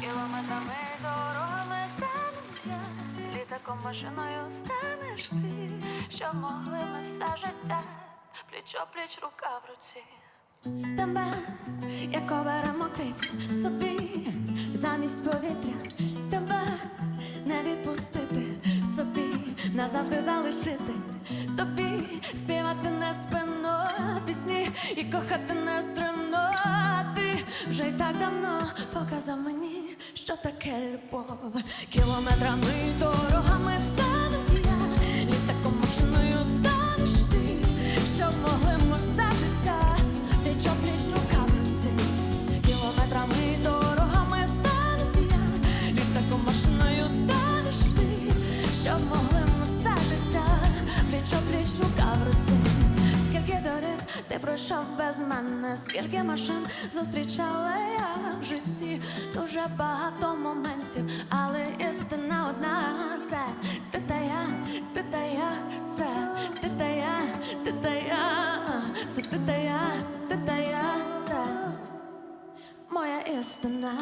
Кілометрами дорогами стану я, літаком машиною станеш ти, щоб могли ми все життя, пліч пліч рука в руці. Тебе, як оберемо квіть собі замість повітря, тебе не відпустити собі, назавжди залишити тобі, співати не спино пісні і кохати не стримно. Вже й так давно показав мені, що таке любов. Кілометрами й ти пройшов без мене, скільки машин зустрічала я в житті, дуже багато моментів, але істина одна це ти та я, ти та я, це ти та я, ти та я, це ти та я, ти та я, це моя істина,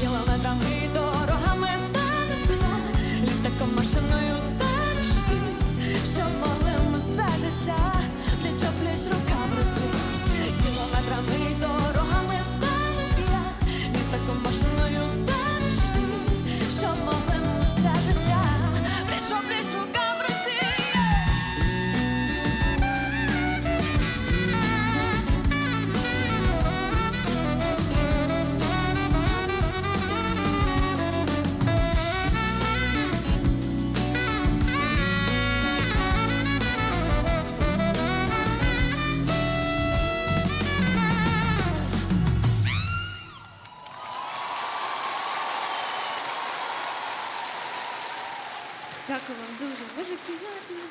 кілометрами дорогами Дякую вам дуже, дуже приємно.